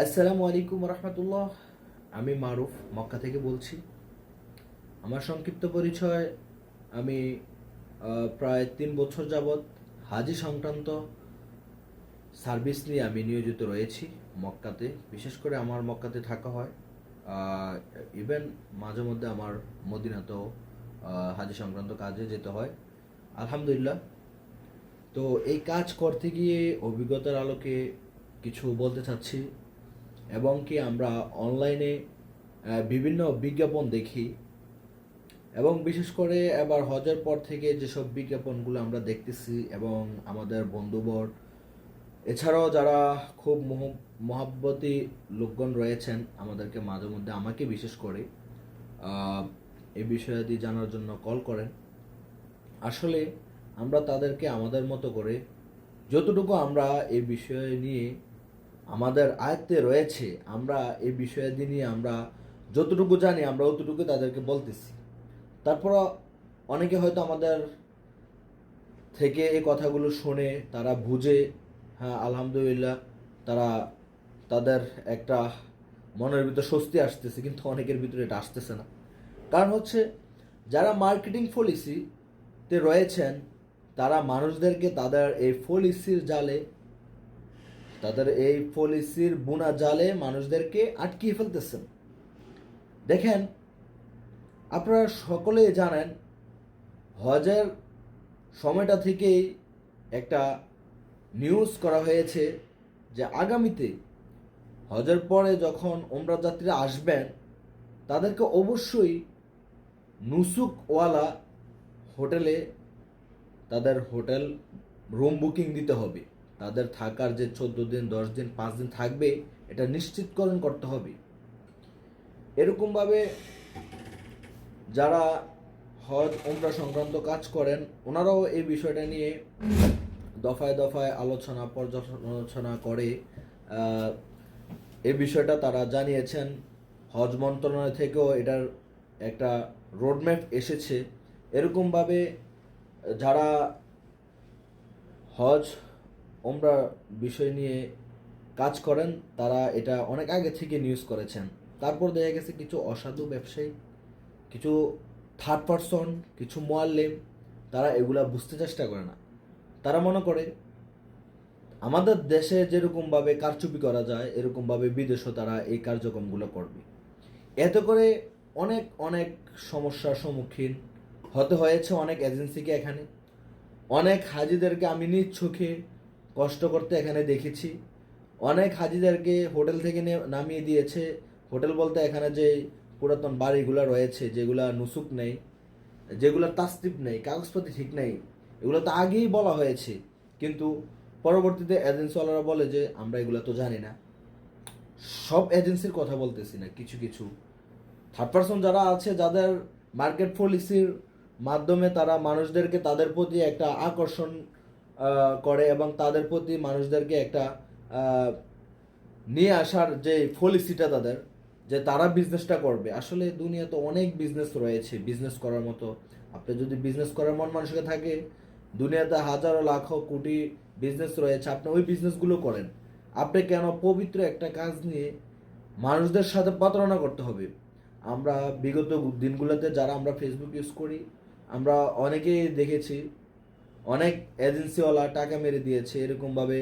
আসসালামু আলাইকুম রহমতুল্লাহ আমি মারুফ, মক্কা থেকে বলছি। আমার সংক্ষিপ্ত পরিচয়, আমি প্রায় তিন বছর যাবৎ হাজি সংক্রান্ত সার্ভিস নিয়ে আমি নিয়োজিত রয়েছি মক্কাতে। বিশেষ করে আমার মক্কাতে থাকা হয়। ইভেন মাঝে মধ্যে আমার মদিনাতেও হাজি সংক্রান্ত কাজে যেতে হয়। আলহামদুলিল্লাহ। তো এই কাজ করতে গিয়ে অভিজ্ঞতার আলোকে কিছু বলতে চাচ্ছি। এবং কি আমরা অনলাইনে বিভিন্ন বিজ্ঞাপন দেখি। এবং বিশেষ করে এবার হজের পর থেকে যেসব বিজ্ঞাপনগুলো আমরা দেখতেছি এবং আমাদের বন্ধুবর, এছাড়াও যারা খুব মোহ, মহাব্বতী লোকগণ রয়েছেন, আমাদেরকে মাঝে মধ্যে আমাকে বিশেষ করে এই বিষয়াদি জানার জন্য কল করেন। আসলে আমরা তাদেরকে আমাদের মতো করে, যতটুকু আমরা এই বিষয় নিয়ে আমাদের আয়ত্তে রয়েছে, আমরা এই বিষয়াদি নিয়ে আমরা যতটুকু জানি, আমরা অতটুকু তাদেরকে বলতেছি। তারপর অনেকে হয়তো আমাদের থেকে এই কথাগুলো শুনে তারা বুঝে হ্যাঁ আলহামদুলিল্লাহ, তারা তাদের একটা মনের ভিতর স্বস্তি আসতেছে, কিন্তু অনেকের ভিতরে এটা আসতেছে না। কারণ হচ্ছে, যারা মার্কেটিং পলিসিতে রয়েছেন, তারা মানুষদেরকে তাদের এই পলিসির জালে তাদের এই পলিসির বুনা জালে মানুষদেরকে আটকিয়ে ফেলতেছেন। দেখেন, আপনারা সকলেই জানেন, হজের সময়টা থেকেই একটা নিউজ করা হয়েছে যে আগামীতে হজের পরে যখন ওমরা যাত্রীরা আসবেন, তাদেরকে অবশ্যই নুসুকওয়ালা হোটেলে তাদের হোটেল রুম বুকিং দিতে হবে। তাদের থাকার যে চোদ্দ দিন, দশ দিন, পাঁচ দিন থাকবে, এটা নিশ্চিতকরণ করতে হবে। এরকমভাবে যারা হজ, উমরা সংক্রান্ত কাজ করেন, ওনারাও এই বিষয়টা নিয়ে দফায় দফায় আলোচনা, পর্যালোচনা করে এই বিষয়টা তারা জানিয়েছেন। হজ মন্ত্রণালয় থেকেও এটার একটা রোডম্যাপ এসেছে। এরকমভাবে যারা হজ ওমরা বিষয় নিয়ে কাজ করেন, তারা এটা অনেক আগে থেকে নিউজ করেছেন। তারপর দেখা গেছে কিছু অসাধু ব্যবসায়ী, কিছু থার্ড পারসন কিছু মোয়াল্লেম, তারা এগুলা বুঝতে চেষ্টা করে না। তারা মনে করে, আমাদের দেশে যেরকমভাবে কারচুপি করা যায়, এরকমভাবে বিদেশও তারা এই কার্যক্রমগুলো করবে। এতে করে অনেক অনেক সমস্যার সম্মুখীন হতে হয়েছে অনেক এজেন্সিকে এখানে। অনেক হাজিদেরকে আমি নিজ চোখে কষ্ট করতে এখানে দেখেছি। অনেক হাজিদেরকে হোটেল থেকে নামিয়ে দিয়েছে। হোটেল বলতে এখানে যে পুরাতন বাড়িগুলো রয়েছে, যেগুলা নুসুক নেই, যেগুলো তাস্তিপ নেই, কাগজপত্র ঠিক নেই, এগুলো তো আগেই বলা হয়েছে। কিন্তু পরবর্তীতে এজেন্সিওয়ালারা বলে যে, আমরা এগুলো তো জানি না। সব এজেন্সির কথা বলতেছি না, কিছু কিছু। থার্ড পার্সন যারা আছে, যাদের মার্কেট পলিসির মাধ্যমে তারা মানুষদেরকে তাদের প্রতি একটা আকর্ষণ করে এবং তাদের প্রতি মানুষদেরকে একটা নিয়ে আসার যে পলিসিটা তাদের, যে তারা বিজনেসটা করবে। আসলে দুনিয়াতে অনেক বিজনেস রয়েছে বিজনেস করার মতো। আপনি যদি বিজনেস করার মন মানুষকে থাকে, দুনিয়াতে হাজারো, লাখো, কোটি বিজনেস রয়েছে, আপনি ওই বিজনেসগুলো করেন। আপনি কেন পবিত্র একটা কাজ নিয়ে মানুষদের সাথে প্রতারণা করতে হবে? আমরা বিগত দিনগুলোতে যারা আমরা ফেসবুক ইউজ করি, আমরা অনেকেই দেখেছি অনেক এজেন্সিওয়ালা টাকা মেরে দিয়েছে, এরকমভাবে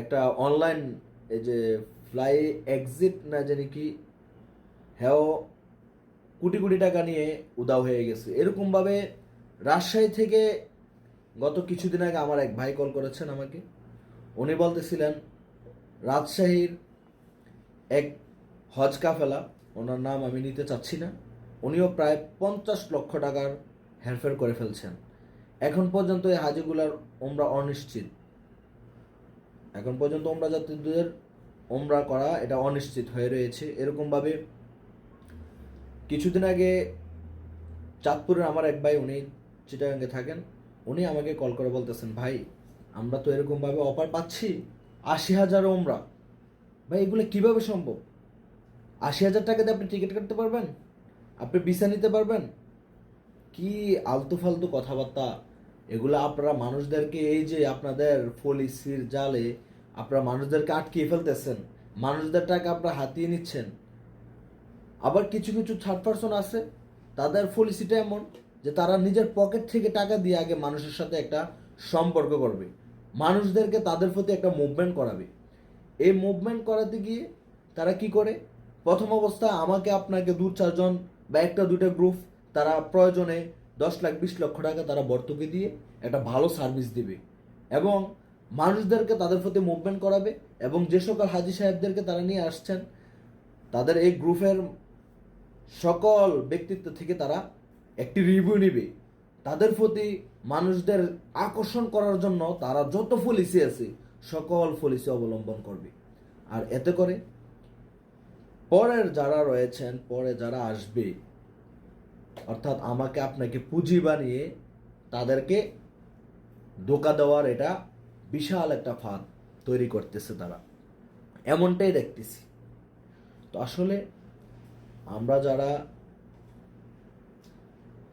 একটা অনলাইন এই যে ফ্লাই এক্সিট না জানি কি হ্যাঁ কোটি কোটি টাকা নিয়ে উদাও হয়ে গেছে। এরকমভাবে রাজশাহী থেকে গত কিছুদিন আগে আমার এক ভাই কল করেছেন আমাকে। উনি বলতেছিলেন, রাজশাহীর এক হজ কাফেলা, ওনার নাম আমি নিতে চাচ্ছি না, উনিও প্রায় পঞ্চাশ লক্ষ টাকার হেরফের করে ফেলছেন। এখন পর্যন্ত এই হাজিগুলার ওমরা অনিশ্চিত। এখন পর্যন্ত ওমরা যাত্রীদের ওমরা করা এটা অনিশ্চিত হয়ে রয়েছে। এরকমভাবে কিছুদিন আগে চাঁদপুরের আমার এক ভাই, উনি চিটাগাঙ্গে থাকেন, উনি আমাকে কল করে বলতেছেন, ভাই, আমরা তো এরকমভাবে অফার পাচ্ছি, আশি হাজার ওমরা ভাই, এগুলো কীভাবে সম্ভব? আশি হাজার টাকাতে আপনি টিকিট কাটতে পারবেন? আপনি ভিসা নিতে পারবেন? কি আলতু ফালতু কথাবার্তা? এগুলো আপনারা মানুষদেরকে এই যে আপনাদের পলিসির জালে আপনারা মানুষদেরকে আটকিয়ে ফেলতেছেন, মানুষদের টাকা আপনারা হাতিয়ে নিচ্ছেন। আবার কিছু কিছু থার্ড পার্সন আছে, তাদের পলিসিটা এমন যে তারা নিজের পকেট থেকে টাকা দিয়ে আগে মানুষের সাথে একটা সম্পর্ক করবে, মানুষদেরকে তাদের প্রতি একটা মুভমেন্ট করাবে। এই মুভমেন্ট করাতে গিয়ে তারা কি করে? প্রথম অবস্থায় আমাকে আপনাকে দু চারজন বা একটা দুটো গ্রুপ তারা প্রয়োজনে দশ লাখ, বিশ লক্ষ টাকা তারা ভর্তুকি দিয়ে একটা ভালো সার্ভিস দিবে এবং মানুষদেরকে তাদের প্রতি মুভমেন্ট করাবে এবং যে সকল হাজি সাহেবদেরকে তারা নিয়ে আসছেন, তাদের এই গ্রুপের সকল ব্যক্তিত্ব থেকে তারা একটি রিভিউ নেবে। তাদের প্রতি মানুষদের আকর্ষণ করার জন্য তারা যত পলিসি আছে, সকল পলিসি অবলম্বন করবে। আর এতে করে পরের যারা রয়েছেন, পরে যারা আসবে অর্থাৎ আমাকে আপনাকে পুঁজি বানিয়ে তাদেরকে ধোকা দেওয়ার এটা বিশাল একটা ফাঁদ তৈরি করতেছে তারা। এমনটাই দেখতেছি। তো আসলে আমরা যারা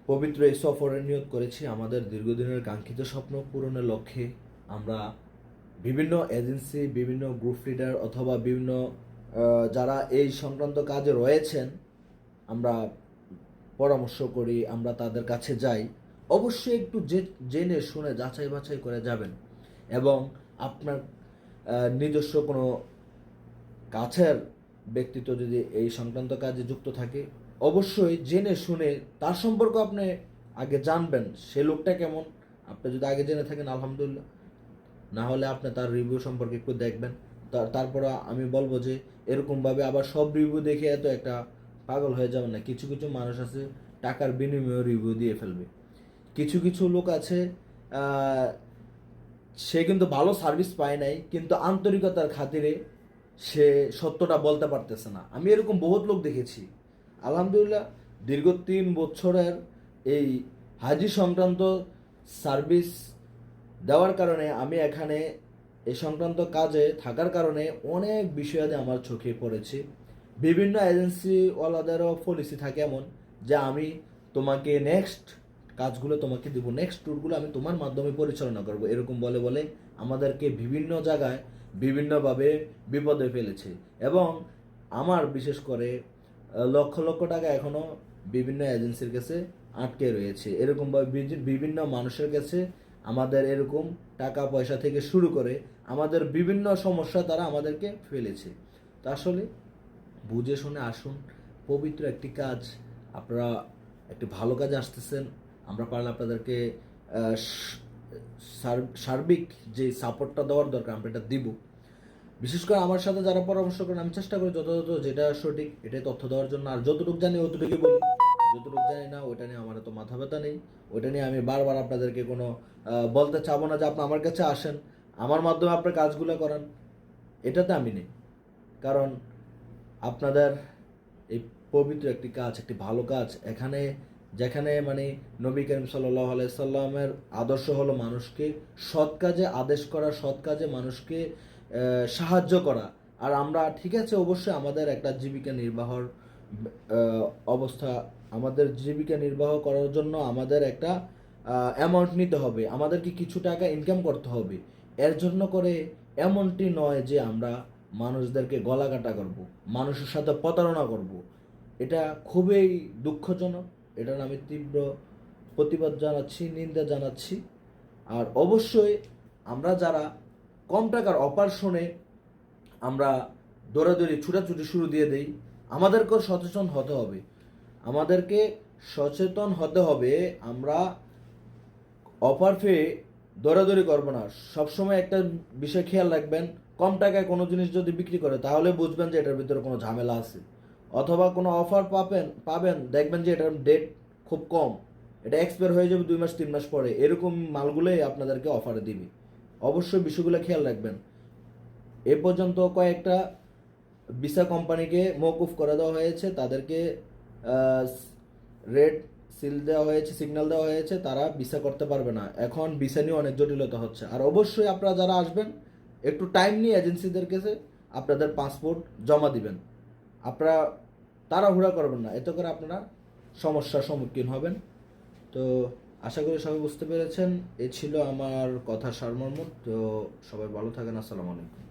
পবিত্র এই সফরের নিয়োগ করেছি, আমাদের দীর্ঘদিনের কাঙ্ক্ষিত স্বপ্ন পূরণের লক্ষ্যে আমরা বিভিন্ন এজেন্সি, বিভিন্ন গ্রুপ লিডার অথবা বিভিন্ন যারা এই সংক্রান্ত কাজে রয়েছেন, আমরা পরামর্শ করি, আমরা তাদের কাছে যাই। অবশ্যই একটু জেনে শুনে যাচাই বাছাই করে যাবেন। এবং আপনার নিজস্ব কোনো কাছের ব্যক্তিত্ব যদি এই সংক্রান্ত কাজে যুক্ত থাকে, অবশ্যই জেনে শুনে তার সম্পর্ক আপনি আগে জানবেন সে লোকটা কেমন। আপনি যদি আগে জেনে থাকেন, আলহামদুলিল্লাহ। না হলে আপনি তার রিভিউ সম্পর্কে একটু দেখবেন। তার তারপর আমি বলব যে, এরকমভাবে আবার সব রিভিউ দেখে এত একটা পাগল হয়ে যাবেন না। কিছু কিছু মানুষ আছে, টাকার বিনিময়ে রিভিউ দিয়ে ফেলবে। কিছু কিছু লোক আছে সে কিন্তু ভালো সার্ভিস পায় নাই, কিন্তু আন্তরিকতার খাতিরে সে সত্যটা বলতে পারতেছে না। আমি এরকম বহুত লোক দেখেছি। আলহামদুলিল্লাহ, দীর্ঘ তিন বছরের এই হাজি সংক্রান্ত সার্ভিস দেওয়ার কারণে আমি এখানে এই সংক্রান্ত কাজে থাকার কারণে অনেক বিষয়াদি আমার চোখে পড়েছে। বিভিন্ন এজেন্সিওয়ালাদেরও পলিসি থাকে এমন যে আমি তোমাকে নেক্সট কাজগুলো তোমাকে দিব। নেক্সট ট্যুরগুলো আমি তোমার মাধ্যমে পরিচালনা করব। এরকম বলে বলে আমাদেরকে বিভিন্ন জায়গায় বিভিন্নভাবে বিপদে ফেলেছে। এবং আমার বিশেষ করে লক্ষ লক্ষ টাকা এখনও বিভিন্ন এজেন্সির কাছে আটকে রয়েছে। এরকমভাবে বিভিন্ন মানুষের কাছে আমাদের এরকম টাকা পয়সা থেকে শুরু করে আমাদের বিভিন্ন সমস্যা তারা আমাদেরকে ফেলেছে। তা আসলে বুঝে শুনে আসুন, পবিত্র একটি কাজ। আপনারা একটি ভালো কাজে আসতেছেন, আমরা পারলে আপনাদেরকে সার্বিক যে সাপোর্টটা দেওয়ার দরকার, আমরা এটা দিব। বিশেষ করে আমার সাথে যারা পরামর্শ করেন, আমি চেষ্টা করি যথাযথ যেটা সঠিক, এটাই তথ্য দেওয়ার জন্য। আর যতটুকু জানি অতটুকুই বলি। যতটুকু জানি না, ওইটা নিয়ে আমার তো মাথা ব্যথা নেই। ওইটা নিয়ে আমি বারবার আপনাদেরকে কোনো বলতে চাবো না যে আপনি আমার কাছে আসেন। আমার মাধ্যমে আপনার কাজগুলো করান, এটাতে আমি নেই। কারণ আপনাদের এই পবিত্র একটি কাজ, একটি ভালো কাজ, এখানে, যেখানে মানে নবী করিম সাল্লাহ সাল্লামের আদর্শ হলো মানুষকে সৎ কাজে আদেশ করা, সৎ কাজে মানুষকে সাহায্য করা। আর আমরা, ঠিক আছে, অবশ্যই আমাদের একটা জীবিকা নির্বাহর অবস্থা, আমাদের জীবিকা নির্বাহ করার জন্য আমাদের একটা অ্যামাউন্ট নিতে হবে। আমাদেরকে কিছু টাকা ইনকাম করতে হবে। এর জন্য করে এমনটি নয় যে আমরা মানুষদেরকে গলা কাটা করব, মানুষের সাথে প্রতারণা করব। এটা খুবই দুঃখজনক এটার আমি তীব্র প্রতিবাদ জানাচ্ছি, নিন্দা জানাচ্ছি। আর অবশ্যই আমরা যারা কম টাকার অপার শুনে আমরা দৌড়াদৌড়ি, ছুটাছুটি শুরু দিয়ে দেই, আমাদেরকেও সচেতন হতে হবে। আমাদেরকে সচেতন হতে হবে, আমরা অফার পেয়ে দৌড়াদৌড়ি করব না। সবসময় একটা বিষয় খেয়াল রাখবেন কম টাকায় কোনো জিনিস যদি বিক্রি করে, তাহলে বুঝবেন যে এটার ভিতরে কোনো ঝামেলা আছে। অথবা কোনো অফার পাবেন পাবেন, দেখবেন যে এটার ডেট খুব কম। এটা এক্সপায়ার হয়ে যাবে দুই মাস, তিন মাস পরে। এরকম মালগুলোই আপনাদেরকে অফারে দিবে। অবশ্যই বিষয়গুলো খেয়াল রাখবেন। এ পর্যন্ত কয়েকটা ভিসা কোম্পানিকে মৌকুফ করে দেওয়া হয়েছে। তাদেরকে রেড সিল দেওয়া হয়েছে সিগন্যাল দেওয়া হয়েছে। তারা ভিসা করতে পারবে না। এখন ভিসা নিয়ে অনেক জটিলতা হচ্ছে। আর অবশ্যই আপনারা যারা আসবেন একটু টাইম নিয়ে এজেন্সিদের কাছে আপনাদের পাসপোর্ট জমা দিবেন। আপনারা তাড়াহুড়া করবেন না, এতে করে আপনারা সমস্যার সম্মুখীন হবেন। তো আশা করি সবাই বুঝতে পেরেছেন। এ ছিল আমার কথা সারমর্ম। তো সবাই ভালো থাকেন, আসসালামু আলাইকুম।